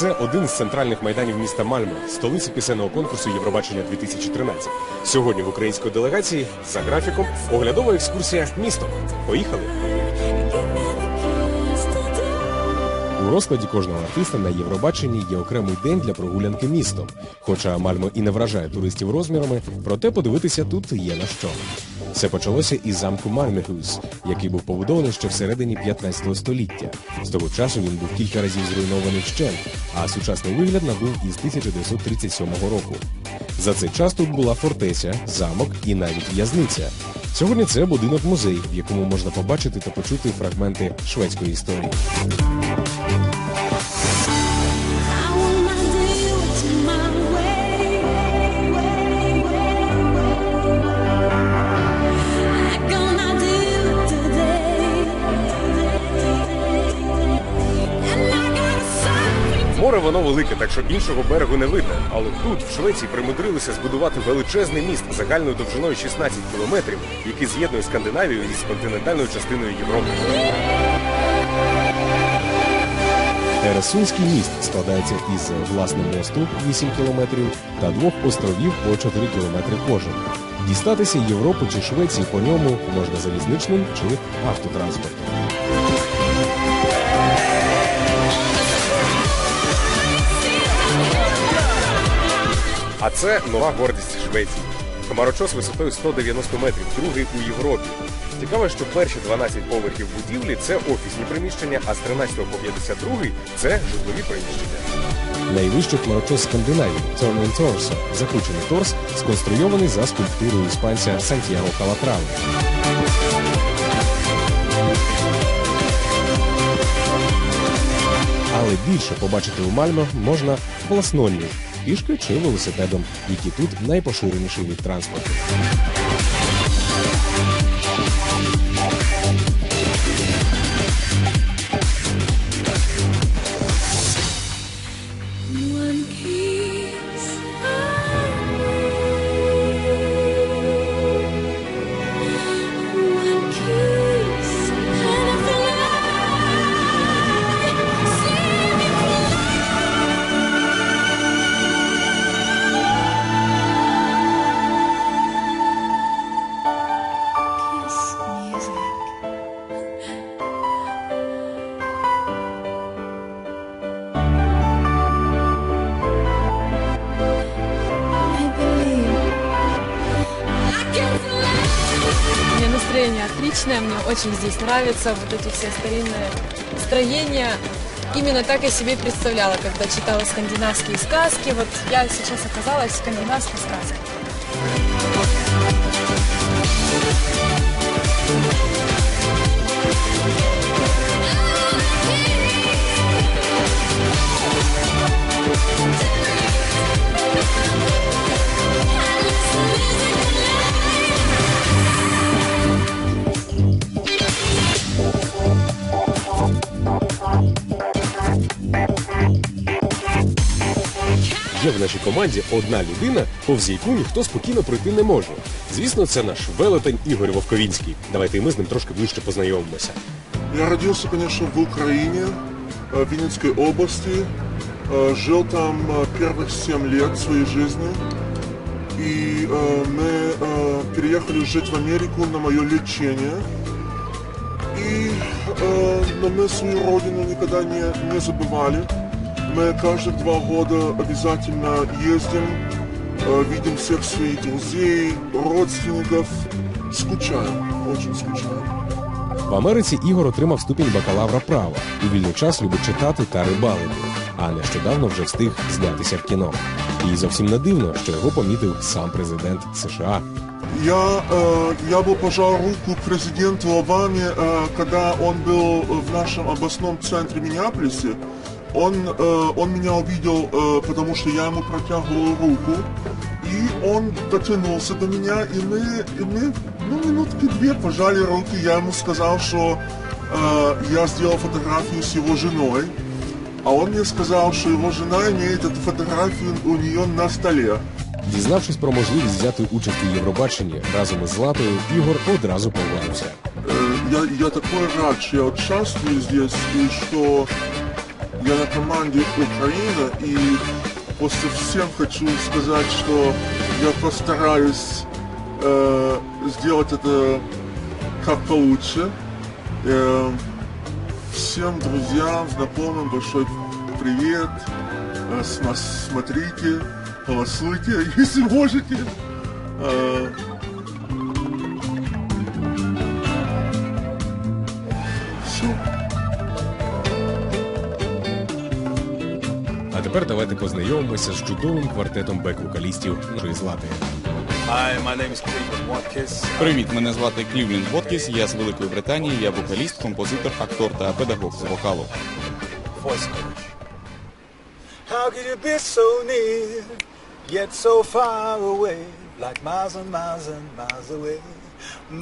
це один з центральних майданів міста Мальми, столиці пісенного конкурсу Євробачення 2013. Сьогодні в української делегації за графіком оглядова екскурсія містом. Поїхали! У розкладі кожного артиста на Євробаченні є окремий день для прогулянки містом. Хоча Мальмо і не вражає туристів розмірами, проте подивитися тут є на що. Все почалося із замку Мальмехус, який був побудований ще всередині 15 століття. З того часу він був кілька разів зруйнований вщент, а сучасний вигляд набув із 1937 року. За цей час тут була фортеця, замок і навіть в'язниця. Сьогодні це будинок музей, в якому можна побачити та почути фрагменти шведської історії. Воно велике, так що іншого берегу не видно. Але тут, в Швеції, примудрилися збудувати величезний міст загальною довжиною 16 кілометрів, який з'єднує Скандинавію із континентальною частиною Європи. Ересунський міст складається із власного мосту 8 кілометрів та двох островів по 4 кілометри кожен. Дістатися Європи чи Швеції по ньому можна залізничним чи автотранспортом. А це нова гордість Швеції. Хмарочос висотою 190 метрів, другий у Європі. Цікаво, що перші 12 поверхів будівлі це офісні приміщення, а з 13 по 52 це житлові приміщення. Найвищий хмарочос Скандинавії Торнен Торсо, закручений торс, сконструйований за скульптурою іспанця Сантьяго Калатрави. Але більше побачити у Мальмо можна в власнолі, пішки чи велосипедом, які тут найпоширеніший від транспорту. Настроение отличное, мне очень здесь нравится, вот эти все старинные строения. Именно так я себе представляла, когда читала скандинавские сказки. Вот я сейчас оказалась в скандинавской сказке. Є в нашій команді одна людина, повз яку ніхто спокійно пройти не може. Звісно, це наш велетень Ігор Вовковінський. Давайте і ми з ним трошки ближче познайомимося. Я родился, конечно, в Украине, э, в Винницкой области. Э, Жил там э, первых 7 лет своей жизни. И э, мы э, переехали жить в Америку на мое лечение. И, э, но мы свою родину никогда не, не забывали. Мы каждых два года обязательно ездим, э, видим всех своих друзей, родственников. Скучаем, очень скучаем. В Америці Ігор отримав ступінь бакалавра права. У вільний час любить читати та рибалити. А нещодавно вже встиг знятися в кіно. І зовсім не дивно, що його помітив сам президент США. Я, э, я бы пожал руку президенту Обаме, э, когда он был в нашем областном центре Миннеаполисе. Он, э, он меня увидел, э, потому что я ему протягивал руку. И он дотянулся до меня, и мы, и мы ну, минутки две пожали руки. Я ему сказал, что э, я сделал фотографию с его женой. А он мне сказал, что его жена имеет эту фотографию у нее на столе. Дізнавшись про можливість взяти участь у Євробаченні разом із Златою, Ігор одразу погодився. Э, Е, Я, я такой рад, что я участвую здесь, и что я на команде Украина, и после всем хочу сказать, что я постараюсь э, сделать это как получше. Э, всем друзьям, знакомым большой привет. Э, смотрите, голосуйте, если можете. Э, все. А тепер давайте познайомимося з чудовим квартетом бек-вокалістів нашої злати. Hi, my name is Cleveland Watkins. Привіт, мене звати Клівленд Воткіс, я з Великої Британії, я вокаліст, композитор, актор та педагог з вокалу. How could you be so near, yet so far away? Like miles and miles and miles away.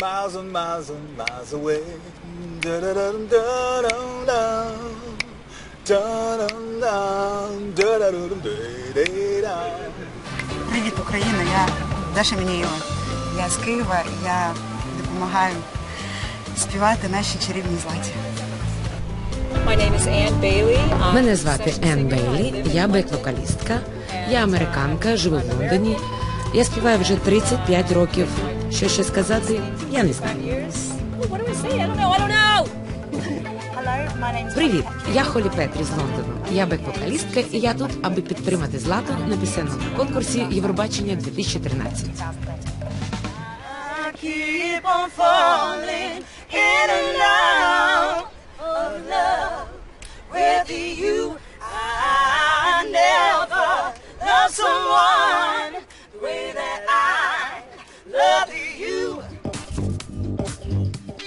Miles and miles and miles away. Da-da-dum-da-dum-dum. Da-dum-dum. Da-da-dum-da-da-dum. Привіт, Україна! Я Даша Мінєєва. Я з Києва. Я допомагаю співати нашій чарівній златі. My name is Ann Bailey. I'm Мене звати Енн Бейлі, я бек-вокалістка, я американка, живу в Лондоні. Я співаю вже 35 років. Що ще сказати, я не знаю. Привіт, я Холі Петрі з Лондону. Я бек-вокалістка, і я тут, аби підтримати злату на пісенному конкурсі Євробачення 2013. keep on falling in and out of love with you.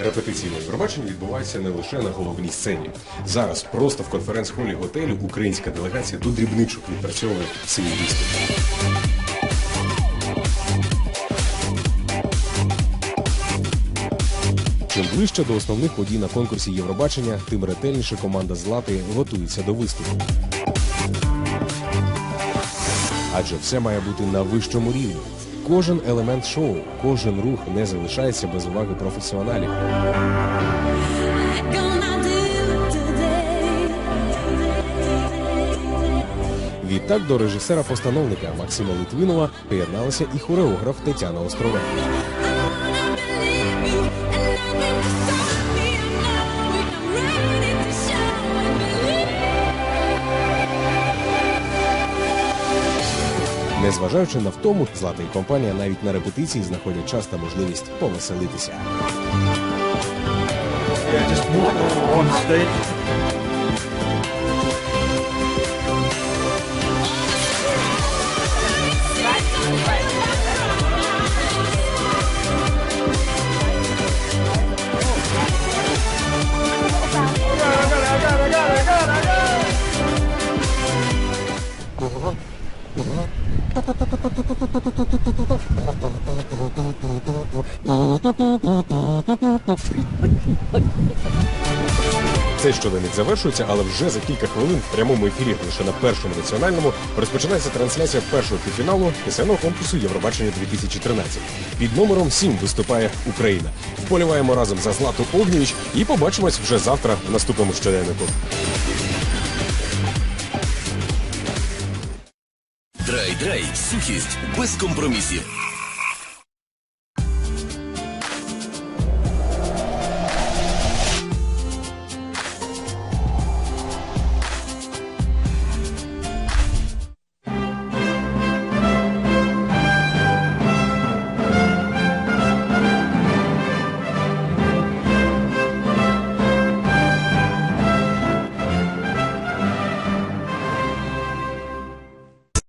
Репетиції на відбуваються не лише на головній сцені. Зараз просто в конференц-холі готелю українська делегація до дрібничок відпрацьовує свій виступ. Чим ближче до основних подій на конкурсі Євробачення, тим ретельніше команда Злати готується до виступу. Адже все має бути на вищому рівні. Кожен елемент шоу, кожен рух не залишається без уваги професіоналів. Відтак до режисера-постановника Максима Литвинова приєдналася і хореограф Тетяна Острове. Незважаючи на втому, Злата і компанія навіть на репетиції знаходять час та можливість повеселитися. Yeah, just Цей щоденник завершується, але вже за кілька хвилин в прямому ефірі лише на першому національному розпочинається трансляція першого півфіналу пісенного конкурсу Євробачення 2013. Під номером 7 виступає Україна. Вболіваємо разом за Злату Огнєвіч і побачимось вже завтра в наступному щоденнику. Драй-драй, сухість без компромісів.